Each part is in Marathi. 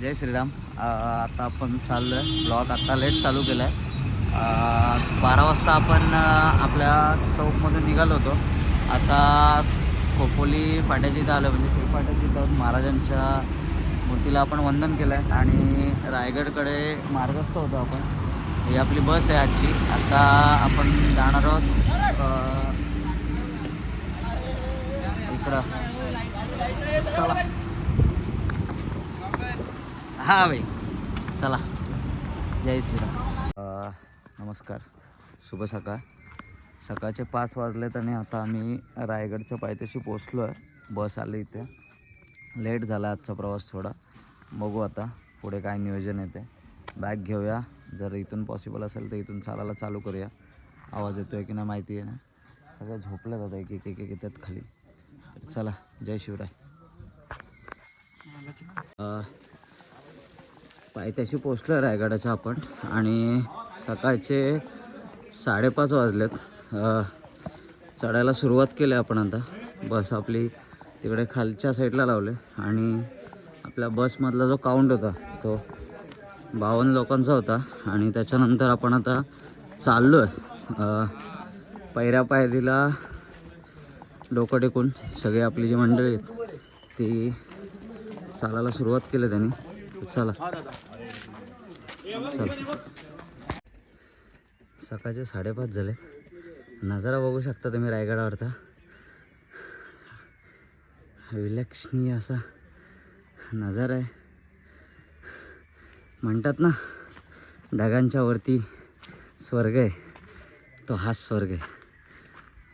जय श्रीराम. आता आपण चाललो आहे ब्लॉग आता लेट चालू केला आहे बारा वाजता आपण आपल्या चौकमधून निघालो होतो. आता खोपोली फाट्याच्या इथं आलो म्हणजे श्री फाट्याच्या इथं महाराजांच्या मूर्तीला आपण वंदन केलं आहे आणि रायगडकडे मार्गस्थ होतो आपण. ही आपली बस आहे आजची. आता आपण जाणार आहोत इकडं. हा भाई. चला. जय श्रीराम. नमस्कार. शुभ सकाळ. सकाळचे पाच वाजलेत आणि आता आम्ही रायगडच्या पायथ्याशी पोचलो आहे बस आली इथे. लेट झाला आजचा प्रवास थोडा. बघू आता पुढे काय नियोजन येते. बॅग घेऊया. जर इथून पॉसिबल असेल तर इथून चालायला चालू करूया. आवाज येतो आहे की नाही माहिती आहे ना? सगळं झोपलं जातं एक एक एक एक येतात खाली. तर चला. जय शिवराय. पायथ्याशी पोचलो रायगडाच्या आपण. आणि सकाळचे साडेपाच वाजलेत. चढायला सुरुवात केली आपण आता. बस आपली तिकडे खालच्या साईडला लावले. आणि आपल्या बसमधला जो काउंट होता तो बावन्न लोकांचा होता. आणि त्याच्यानंतर आपण आता चाललो आहे पैऱ्या पायरीला डोकं टेकून सगळी आपली जी मंडळी आहेत ती चालायला सुरुवात केली त्यांनी. चला. चला. सकाळचे साडेपाच झाले. नजारा बघू शकता तुम्ही रायगडावरचा. विलक्षणीय असा नजारा आहे. म्हणतात ना ढगांच्या वरती स्वर्ग आहे तो हाच स्वर्ग आहे.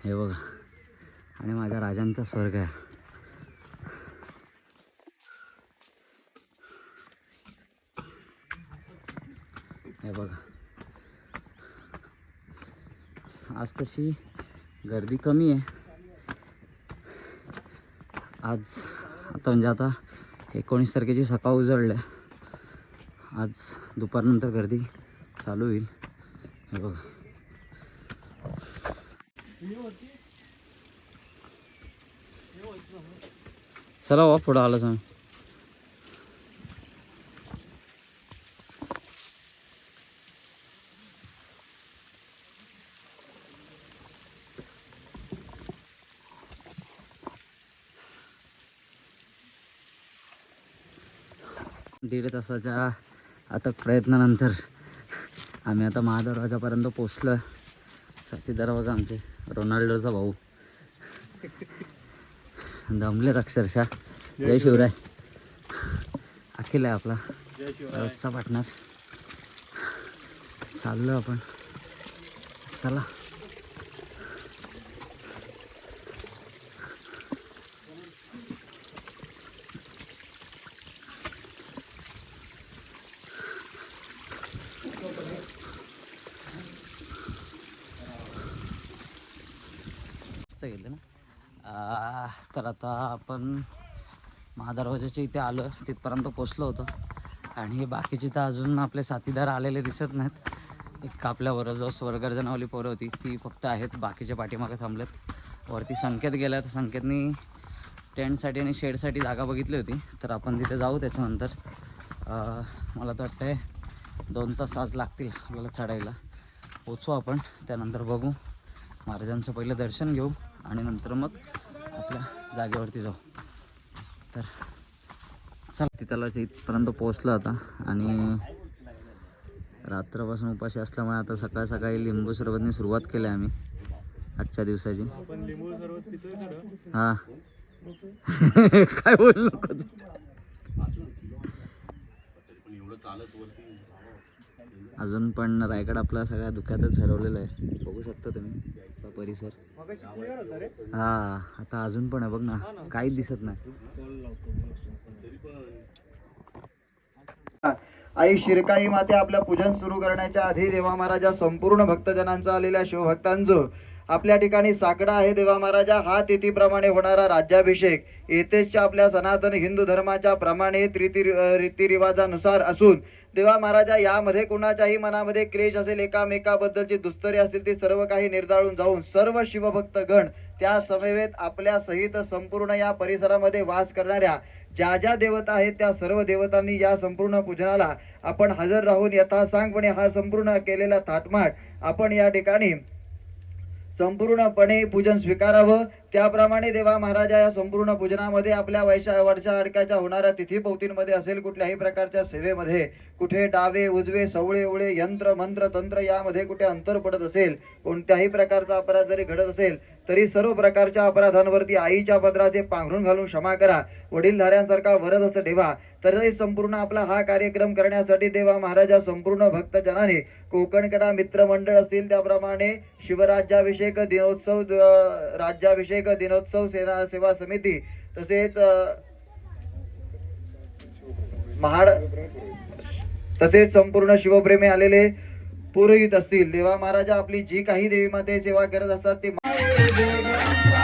हे बघा. आणि माझ्या राजांचा स्वर्ग आहे हे बघा आज तशी गर्दी कमी आहे. आज आता म्हणजे आता एकोणीस तारखेची सकाळ उजळल्या. आज दुपारनंतर गर्दी चालू होईल. हे बघा. चला वा पुढं आलं सांग दीड तासाच्या अथक प्रयत्नानंतर आम्ही आता महादरवाजापर्यंत पोचलो साथीदार बघा आमचे रोनाल्डोचा भाऊ. दमलेत अक्षरशः. जय शिवराय. अखिल आहे आपला. रोजचा पार्टनर चाललो आपण. चला. मस्त ना. तर आता आपण महादरवाजाच्या इथे आलो तिथपर्यंत पोचलो होतो. आणि हे बाकीचे तर अजून आपले साथीदार आलेले दिसत नाहीत. एक आपल्यावर जो स्वर्गर्जनावली पोरं होती ती फक्त आहेत बाकीच्या पाठीमागे थांबलेत. वरती संकेत गेला तर संकेतनी टेंटसाठी आणि शेडसाठी जागा बघितली होती. तर आपण तिथे जाऊ त्याच्यानंतर. मला तर वाटतंय दोन तास आज लागतील आपल्याला चढायला. पोचू आपण त्यानंतर बघू. महाराजांचं पहिलं दर्शन घेऊ. आणि नंतर मग आपल्या जागेवरती जाऊ. तर चल तिथलाच्या इथपर्यंत पोचलो आता. आणि रात्रपासून उपाशी असल्यामुळे आता सकाळ सकाळी लिंबू सरबतने सुरुवात केली आम्ही आजच्या दिवसाची. हां. काय बोल अजून पण रायगड आपला सगळ्या धुक्यातच हरवलेला आहे. बघू शकता तुम्ही. परिसर. हा आता अजून पण आहे बघ ना. काहीच दिसत नाही. आई शिरकाई माते आपल्या पूजन सुरू करण्याच्या आधी देवा महाराजा संपूर्ण भक्तजनांचं आलेल्या शिवभक्तांचं आपल्या ठिकाणी साकडा आहे देवा महाराजा. हा तिथीप्रमाणे होणारा राज्याभिषेक. येथेच आपल्या सनातन हिंदू धर्माच्या प्रमाणित रीती रीतिरिवाजानुसार असून देवा महाराजा यामध्ये कोणाच्याही मनामध्ये क्लेश असेल एकामेकाबद्दलची दुस्तरी असतील ती सर्व काही निर्दाळून जाऊन सर्व शिवभक्त गण त्या समवेत आपल्या सहित संपूर्ण या परिसरामध्ये वास करणाऱ्या ज्या ज्या देवता आहेत त्या सर्व देवतांनी या संपूर्ण पूजनाला आपण हजर राहून यथासांगपणे हा संपूर्ण केलेला थाटमाट आपण या ठिकाणी संपूर्णपणे पूजन स्वीकारावं. त्याप्रमाणे देवा महाराजा या संपूर्ण पूजनामध्ये आपल्या वैशा वर्षा अडक्याच्या होणाऱ्या तिथीपौतींमध्ये असेल कुठल्याही प्रकारच्या सेवेमध्ये. कुठे डावे उजवे सवळे उळे यंत्र मंत्र तंत्र यामध्ये कुठे अंतर पडत असेल कोणत्याही प्रकारचा अपराध जरी घडत असेल तरी सर्व प्रकारच्या अपराधांवरती आईच्या पदराचे पांघरून घालून क्षमा करा. वडीलधाऱ्यांसारखा वरद असं ठेवा. तरी संपूर्ण आपला हा कार्यक्रम करण्यासाठी देवा महाराजा संपूर्ण भक्तजनाने कोकणकडा मित्रमंडळ असतील त्याप्रमाणे शिवराज्याभिषेक दिनोत्सव राज्याभिषेक दिनोत्सव सेना सेवा समिती तसेच महाड तसेच संपूर्ण शिवप्रेमी आलेले पुरोहित असतील देवा महाराजा आपली जी काही देवी माते सेवा करत असतात ते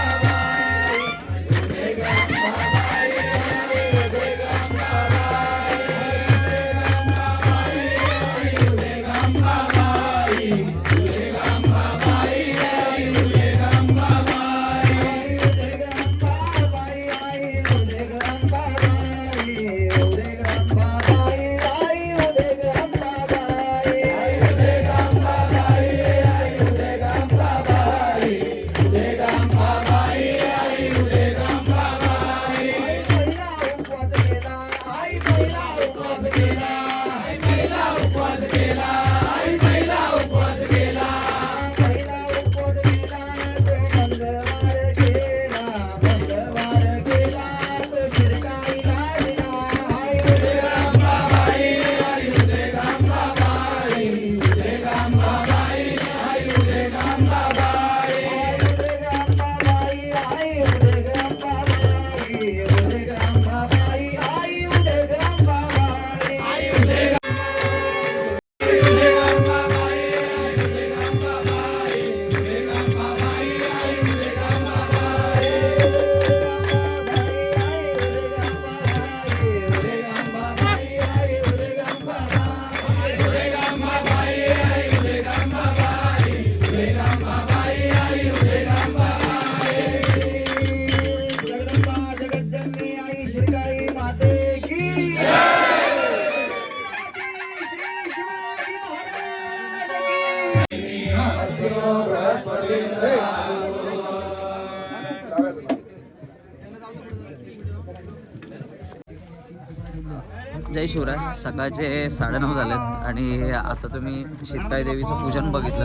जय शिवराय. सकाळचे साडेनऊ झालेत आणि आता तुम्ही शीतताई देवीचं पूजन बघितलं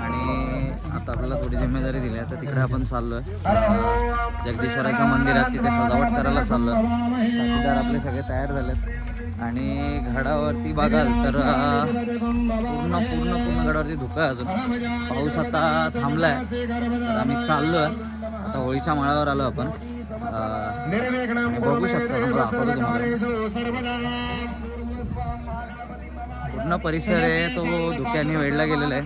आणि आता आपल्याला थोडी जिम्मेदारी दिली आहे. तर तिकडे आपण चाललो आहे जगदीश्वराच्या मंदिरात तिथे सजावट करायला चाललो आहे आपले सगळे तयार झालेत. आणि घडावरती बघाल तर पूर्ण पूर्ण पूर्ण गडावरती धुकं आहे अजून. पाऊस आता थांबला आहे तर आम्ही चाललो आहे आता होळीच्या माळावर आलो आपण. बघू शकतो ना दाखवतो तुम्हाला. पूर्ण परिसर आहे तो धुक्याने वेढला गेलेला आहे.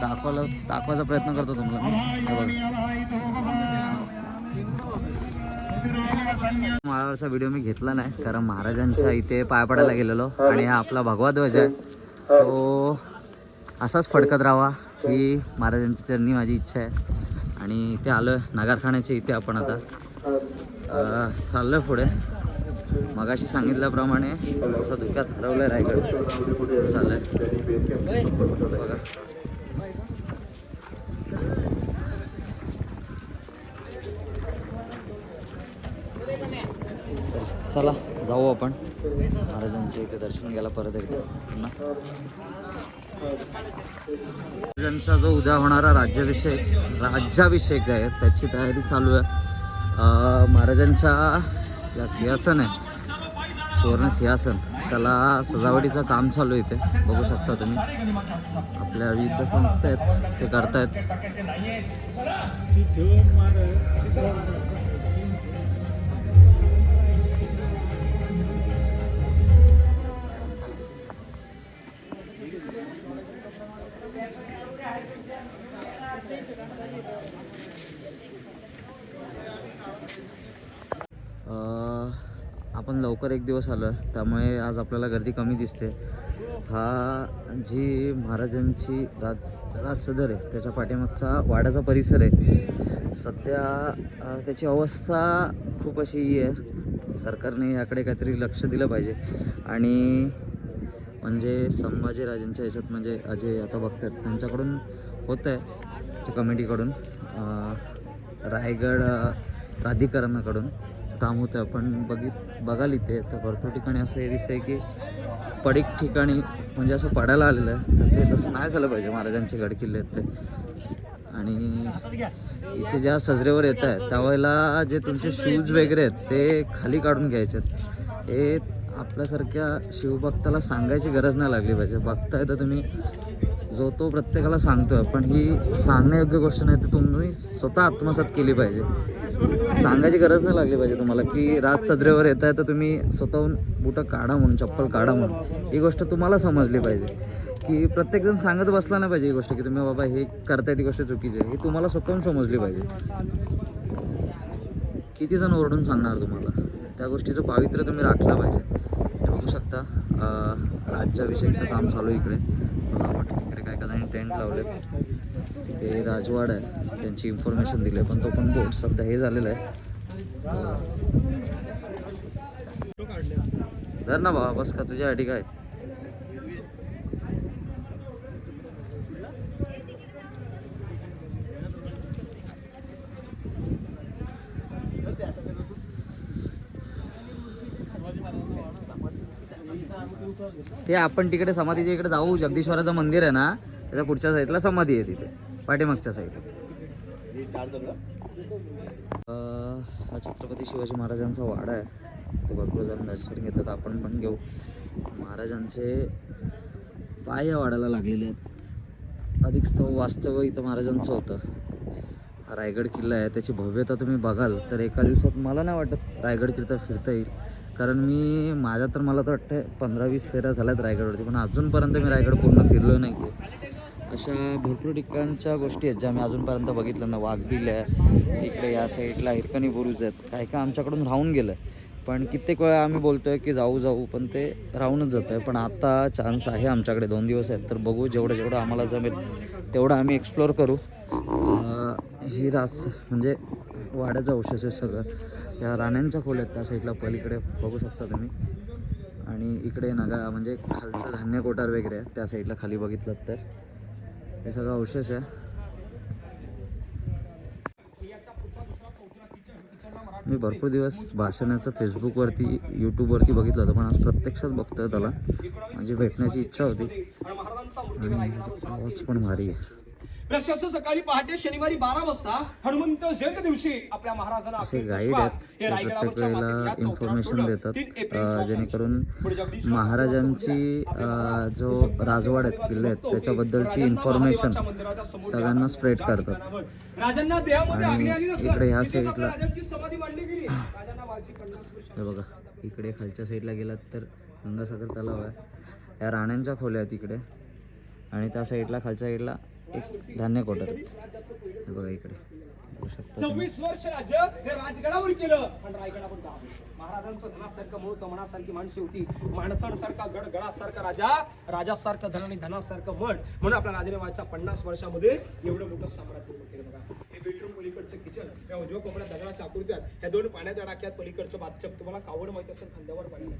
दाखवायला दाखवायचा प्रयत्न करतो तुम्हाला. मी बघा. माळावरचा व्हिडिओ मी घेतला नाही कारण महाराजांच्या इथे पाय पडायला गेलेलो आणि हा आपला भगवा ध्वज आहे. तो असाच फडकत राहावा ही महाराजांची चरणी माझी इच्छा आहे. आणि इथे आलो आहे इथे आपण आता. चाललं पुढे. मगाशी सांगितल्याप्रमाणे असं धुक्यात हरवलं आहे रायगड. चाललंय. बघा. चला जाऊ आपण. महाराजांचे इथे दर्शन घ्यायला परत एकदा पुन्हा. महाराजांचा जो उद्या होणारा राज्याभिषेक राज्याभिषेक आहे त्याची तयारी चालू आहे. महाराजांच्या ज्या सिंहासन आहे सुवर्ण सिंहासन त्याला सजावटीचं काम चालू आहे इथे. बघू शकता तुम्ही. आपल्या विविध संस्था आहेत ते करतायत. आपण लवकर एक दिवस आलो त्यामुळे आज आपल्याला गर्दी कमी दिसते. हा जी महाराजांची राज राजसदर आहे त्याच्या पाठीमागचा वाड्याचा परिसर आहे. सध्या त्याची अवस्था खूप अशी ही आहे. सरकारने याकडे काहीतरी लक्ष दिलं पाहिजे. आणि म्हणजे संभाजीराजांच्या याच्यात म्हणजे अजय आता बघतात त्यांच्याकडून होतं आहे कमिटीकडून रायगड प्राधिकरणाकडून. काम होतं. पण बघित बघाल इथे. तर भरपूर ठिकाणी असं हे दिसतंय की पडीक ठिकाणी म्हणजे असं पडायला आलेलं आहे. तर ते तसं नाही झालं पाहिजे महाराजांचे गडकिल्ले आहेत ते. आणि इथे ज्या सजरेवर येत आहेत त्यावेळेला जे तुमचे शूज वगैरे आहेत ते खाली काढून घ्यायचे आहेत. हे आपल्यासारख्या शिवभक्ताला सांगायची गरज नाही लागली पाहिजे. बघताय तर तुम्ही जो तो प्रत्येकाला सांगतोय. पण ही सांगण्यायोग्य गोष्ट नाही तर तुम्ही स्वतः आत्मसात केली पाहिजे. सांगायची गरज नाही लागली पाहिजे तुम्हाला की राज सदरेवर येत आहे तर तुम्ही स्वतःहून बुटं काढा म्हणून चप्पल काढा म्हणून. ही गोष्ट तुम्हाला समजली पाहिजे. की प्रत्येकजण सांगत बसला नाही पाहिजे ही गोष्ट की तुम्ही बाबा हे करताय ती गोष्ट चुकीची आहे. ही तुम्हाला स्वतःहून समजली पाहिजे. किती जण ओरडून सांगणार तुम्हाला? त्या गोष्टीचं पावित्र्य तुम्ही राखलं पाहिजे. हे बघू शकता राज्याभिषेकचं काम चालू आहे इकडे. सजावट इकडे काय काय जणांनी टेंट लावले तिथे राजवाड आहे. त्यांची इन्फॉर्मेशन दिली पण तो पण बोट सध्या हे झालेला आहे. धर ना बाबा बस का तुझ्यासाठी काय? ते आपण तिकडे समाधीच्या इकडे जाऊ. जगदीश्वराचं मंदिर आहे ना त्याच्या पुढच्या साईडला समाधी आहे तिथे. पाठीमागच्या साईडला. हा छत्रपती शिवाजी महाराजांचा वाडा आहे. तो भरपूर जण दर्शन घेतात. आपण पण घेऊ. महाराजांचे पाय या वाड्याला लागलेले आहेत. अधिक स्तव वास्तव इथं महाराजांचं होतं. हा रायगड किल्ला आहे. त्याची भव्यता तुम्ही बघाल तर एका दिवसात मला नाही वाटत रायगड किल्ला फिरता येईल. कारण मी माझ्या तर मला तर वाटतं पंधरा वीस फेऱ्या झाल्यात रायगडवरती पण अजूनपर्यंत मी रायगड पूर्ण फिरलो नाही आहे अशा भरपूर ठिकाणच्या गोष्टी आहेत ज्या मी अजूनपर्यंत बघितलं ना वाघबिल आहे इकडे या साईडला हिरकणी बुरुज आहेत. काय काय आमच्याकडून राहून गेलं पण कित्येक वेळा आम्ही बोलतोय की जाऊ जाऊ पण ते राहूनच जात आहे पण आता चान्स आहे आमच्याकडे. दोन दिवस आहेत. तर बघू जेवढं जेवढं आम्हाला जमेल तेवढं आम्ही एक्सप्लोअर करू. ही रास म्हणजे वाड्याचं अवशेष आहे सगळं. या राण्यांच्या खोल आहेत त्या साईडला पलीकडे बघू शकता तुम्ही. आणि इकडे नगा म्हणजे खालचं धान्य कोठार वगैरे आहे त्या साईडला खाली बघितलं तर. हे सगळं अवशेष आहे. मी भरपूर दिवस भाषणाचं फेसबुकवरती यूट्यूबवरती बघितलं होतं पण आज प्रत्यक्षात बघतोय त्याला. माझी भेटण्याची इच्छा होती. आणि आवाज पण भारी आहे. प्रशस्त सकाळी पहाटे शनिवारी बारा वाजता हनुमंत जयंती दिवशी आपल्या महाराजांना असे अखेरचा गाईड श्वास आहेत ते रायगडावरच्या प्रत्येक वेळेला मातीत या चौथऱ्यावर इन्फॉर्मेशन. देतात. जेणेकरून महाराजांची जो राजवाड आहेत किल्ले आहेत त्याच्याबद्दलची इन्फॉर्मेशन सगळ्यांना स्प्रेड करतात. आणि इकडे ह्या साईडला- हे बघा इकडे खालच्या साईडला गेलात तर गंगासागर तलाव आहे. या राण्यांच्या खोल्या आहेत इकडे. आणि त्या साईडला खालच्या साईडला एक धान्य कोटर बघा इकडे. सव्वीस वर्ष राज्य हे राजगडावर केलं. पण रायगडावर महाराजांचं धनासारखं मूळ मनासारखी माणसे होती. माणसांसारखा गड गडासारखा राजा राजासारखं धन आणि धनासारखं मठ. म्हणून आपल्या राजाने वाच्या पन्नास वर्षामध्ये एवढं मोठं साम्राज्य उभं केलं बघा. हे बेडरूम पलीकडचं किचन या उजव्या कोपऱ्यात दगडाच्या आकृत्यात ह्या दोन पाण्याच्या डाक्यात पलीकडचं बाथटब तुम्हाला कावड माहिती असेल खांद्यावर पाणी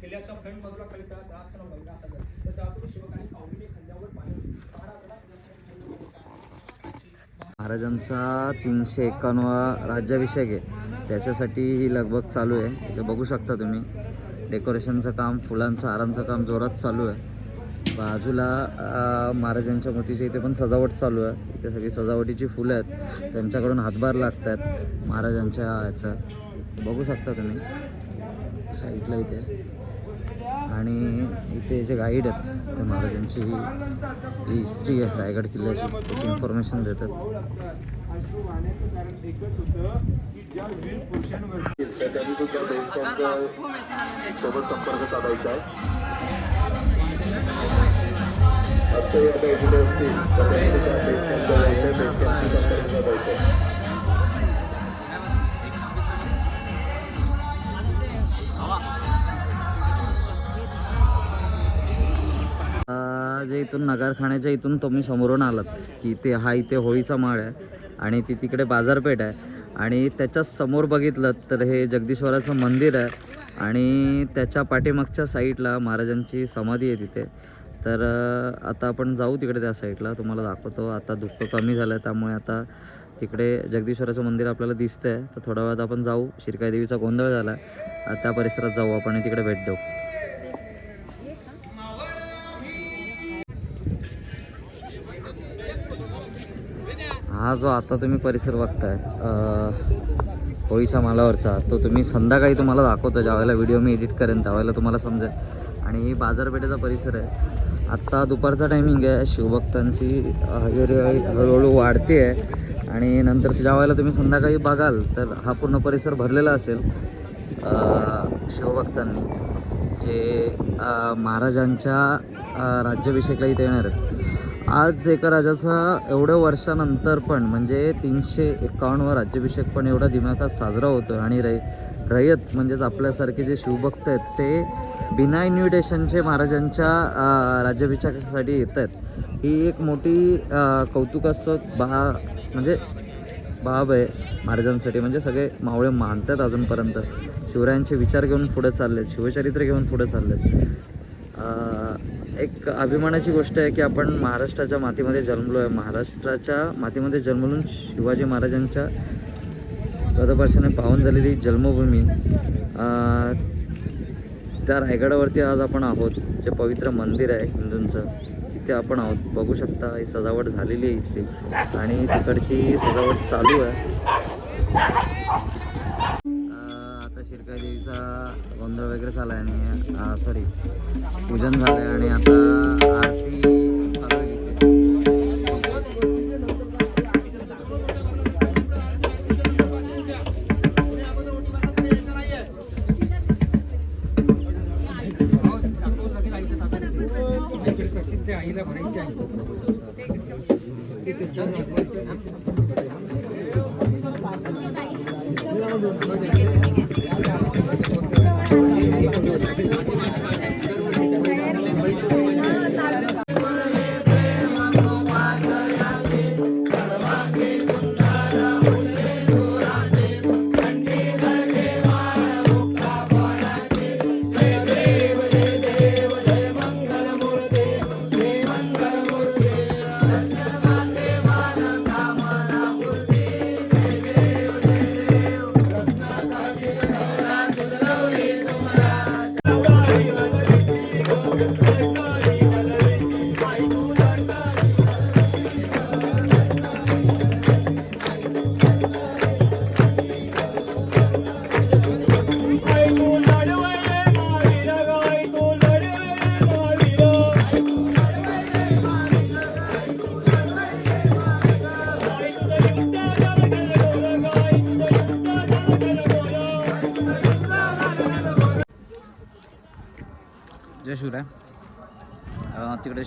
किल्ल्याच्या फ्रंट बाजूला खाली त्याला द्राक्ष नाव महिला सागर तर त्यातून शिवकाली कावडीने खांद्यावर पाणी महाराजांचा तीनशे एकावन्नवा राज्याभिषेक आहे. त्याच्यासाठी ही लगबग चालू आहे. इथं बघू शकता तुम्ही. डेकोरेशनचं काम फुलांचं हारांचं काम जोरात चालू आहे. बाजूला महाराजांच्या मूर्तीच्या इथे पण सजावट चालू आहे. इथे सगळी सजावटीची फुलं आहेत. त्यांच्याकडून हातभार लागत आहेत महाराजांच्या ह्याचं बघू शकता तुम्ही. साईडला इथे. आणि इथे जे गाईड आहेत ते महाराजांची जी हिस्ट्री आहे रायगड किल्ल्याची त्याची इन्फॉर्मेशन देतात. सोबत संपर्क साधायचा. आहे जे इथून नगारखान्याच्या इथून तुम्ही समोरून आलात की ते हा इथे होळीचा माळ आहे आणि ती तिकडे बाजारपेठ आहे. आणि त्याच्यासमोर बघितलं तर हे जगदीश्वराचं मंदिर आहे आणि त्याच्या पाठीमागच्या साईडला महाराजांची समाधी आहे तिथे. तर आता आपण जाऊ तिकडे त्या साईडला तुम्हाला दाखवतो. आता दुःख कमी झालं आहे त्यामुळे आता तिकडे जगदीश्वराचं मंदिर आपल्याला दिसतं आहे तर थोड्या वेळात आपण जाऊ. शिरकाई देवीचा गोंधळ झाला आहे त्या परिसरात जाऊ आपण तिकडे भेट देऊ. हा जो आता तुम्ही परिसर बघताय होळीच्या मालावरचा तो तुम्ही संध्याकाळी तुम्हाला दाखवतो ज्यावेळेला व्हिडिओ मी एडिट करेन त्यावेळेला तुम्हाला समजेल. आणि ही बाजारपेठेचा परिसर आहे. आत्ता दुपारचा टायमिंग आहे शिवभक्तांची हजेरी हळूहळू वाढते आहे आणि नंतर ज्या वेळेला तुम्ही संध्याकाळी बघाल तर हा पूर्ण परिसर भरलेला असेल. शिवभक्तांनी. जे महाराजांच्या अ, राज्याभिषेकला इथे येणार आहेत. आज एका राजाचा एवढ्या वर्षानंतर पण म्हणजे तीनशे एकावन्नवा राज्याभिषेक पण एवढा दिमाखात साजरा होतो आणि रै रयत म्हणजेच आपल्यासारखे जे शिवभक्त आहेत ते बिना इन्व्हिटेशनचे महाराजांच्या राज्याभिषेकासाठी येत आहेत ही एक मोठी अ, कौतुकास्पद बा म्हणजे बाब आहे महाराजांसाठी. म्हणजे सगळे मावळे मानतात अजूनपर्यंत. शिवरायांचे विचार घेऊन पुढे चालले आहेत शिवचरित्र घेऊन पुढे चालले आहेत एक अभिमानाची गोष्ट आहे की आपण महाराष्ट्राच्या मातीमध्ये जन्मलो आहे महाराष्ट्राच्या मातीमध्ये जन्मलून शिवाजी महाराजांच्या पदपर्शाने पावन झालेली जन्मभूमी त्या रायगडावरती आज आपण आहोत. जे पवित्र मंदिर आहे हिंदूंचं तिथे आपण आहोत. बघू शकता ही सजावट झालेली आहे इथली आणि तिकडची सजावट चालू आहे. आता शिरकाई देवीचा गोंधळ वगैरे झाला आहे आणि सॉरी पूजन झालं आहे आणि आता आरती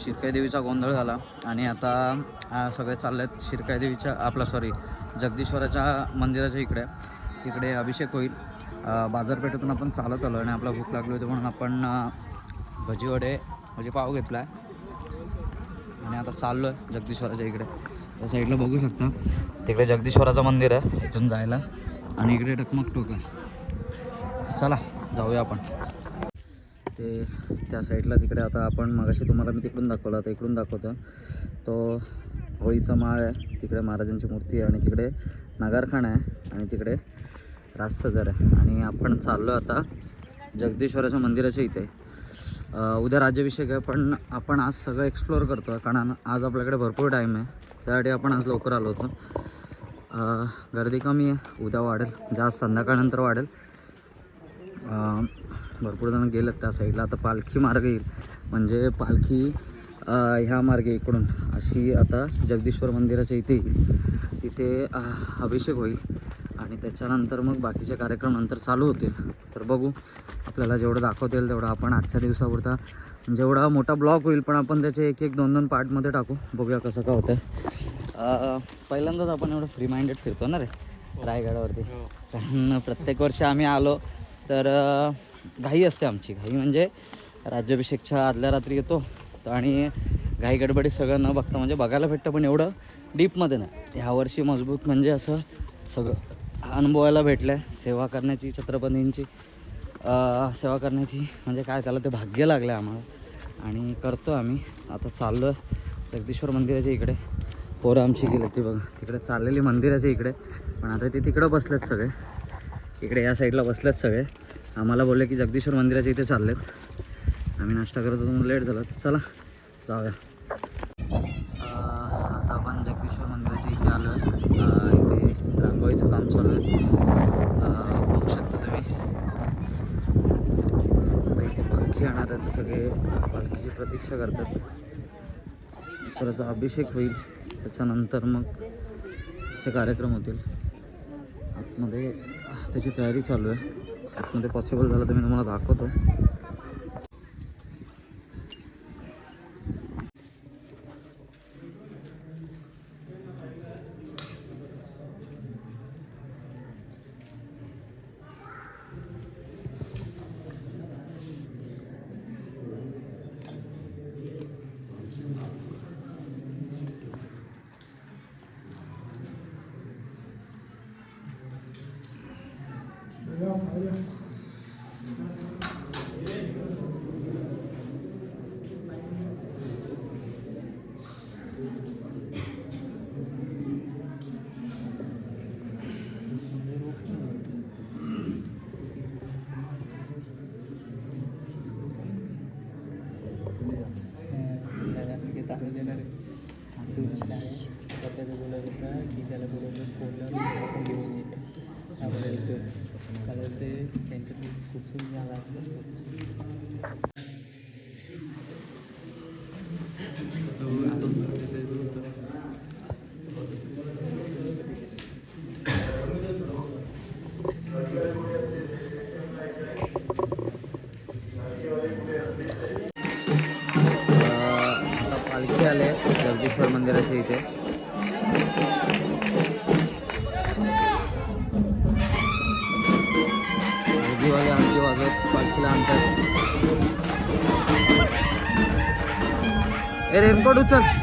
शिरकाई देवीचा गोंधळ झाला आणि आता सगळे चालले आहेत शिरकाई देवीच्या आपला सॉरी जगदीश्वराच्या मंदिराच्या इकडे. तिकडे अभिषेक होईल. बाजारपेठेतून आपण चालत आलो आणि आपला भूक लागली होती म्हणून आपण भजीवडे भजी म्हणजे पाव घेतला आहे आणि आता चाललो आहे जगदीश्वराच्या इकडे. त्या साईडला बघू शकता. तिकडे जगदीश्वराचं मंदिर आहे इथून जायला. आणि इकडे टकमक टोक आहे. चला जाऊया आपण. ते त्या साईडला तिकडे आता आपण मगाशी तुम्हाला मी तिकडून दाखवलं आता इकडून दाखवतो. तो होळीचा माळ आहे तिकडे महाराजांची मूर्ती आहे आणि तिकडे नगारखाना आहे आणि तिकडे राजसदर आहे. आणि आपण चाललो आता जगदीश्वराच्या मंदिराच्या इथे. उद्या राज्याभिषेक आहे पण आपण आज सगळं एक्सप्लोअर करतो कारण आज आपल्याकडे भरपूर टाईम आहे. त्यासाठी आपण आज लवकर आलो होतो. गर्दी कमी आहे उद्या वाढेल. जास्त संध्याकाळनंतर वाढेल. भरपूर जण गेलं त्या साईडला. आता पालखी मार्ग येईल. म्हणजे पालखी ह्या मार्गे इकडून अशी आता जगदीश्वर मंदिराच्या इथे येईल. तिथे अभिषेक होईल. आणि त्याच्यानंतर मग बाकीचे कार्यक्रम नंतर चालू होतील. तर बघू. आपल्याला जेवढं दाखवता येईल तेवढं आपण आजच्या दिवसापुरता जेवढा मोठा ब्लॉक होईल पण आपण त्याचे एक एक दोन दोन पार्टमध्ये टाकू. बघूया कसं का होतं आहे पहिल्यांदाच आपण एवढं फ्री माइंडेड फिरतो ना रे? रायगडावरती. कारण प्रत्येक वर्षी आम्ही आलो. तर घाई असते आमची. घाई म्हणजे राज्याभिषेकच्या आदल्या रात्री येतो आणि घाई गडबडी सगळं न बघता म्हणजे बघायला भेटतं पण एवढं डीपमध्ये नाही. ह्यावर्षी मजबूत म्हणजे असं सगळं अनुभवायला भेटलं आहे सेवा करण्याची छत्रपतींची सेवा करण्याची म्हणजे काय त्याला ते भाग्य लागलं आहे आम्हाला. आणि करतो आम्ही. आता चाललो आहे जगदीश्वर मंदिराच्या इकडे. पोरं आमची गेले ती बघ. तिकडे चाललेली मंदिराच्या इकडे. पण आता ते तिकडं बसलेत सगळे. इकडे या साईडला बसलेत सगळे. आम्हाला बोलले की जगदीश्वर मंदिराच्या इथे चाललेत. आम्ही नाश्ता करत होतो म्हणून लेट झाला. तर चला जाऊया. आता आपण जगदीश्वर मंदिराच्या इथे आलो आहे इथे रांगोळीचं काम चालू आहे. बघू शकता तुम्ही. आता इथे पालखी आणणार आहेत सगळे. पालखीची प्रतीक्षा करतात. ईश्वराचा अभिषेक होईल. त्याच्यानंतर मग असे कार्यक्रम होतील. आतमध्ये त्याची तयारी चालू आहे. आतमध्ये पॉसिबल झालं तर मी तुम्हाला दाखवतो. आता मंदिराच्या इथे. वागे आमची वाजवत पालखीला आणतात रेनकोट उचल.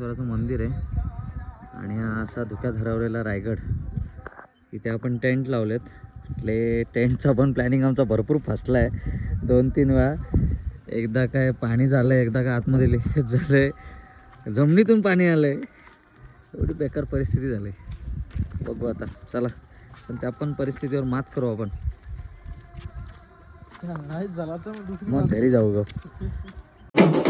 जगदीश्वराचं मंदिर आहे. आणि हा असा धुक्यात हरवलेला रायगड. इथे आपण टेंट लावलेत. इथले टेंटचा पण प्लॅनिंग आमचा भरपूर फसला आहे दोन तीन वेळा. एकदा काय पाणी झालं एकदा काय आतमध्ये लिकेज झालं आहे जमिनीतून पाणी आलं आहे एवढी बेकार परिस्थिती झाली. बघू आता. चला. पण त्या पण परिस्थितीवर मात करू आपण. मग घरी जाऊ ग.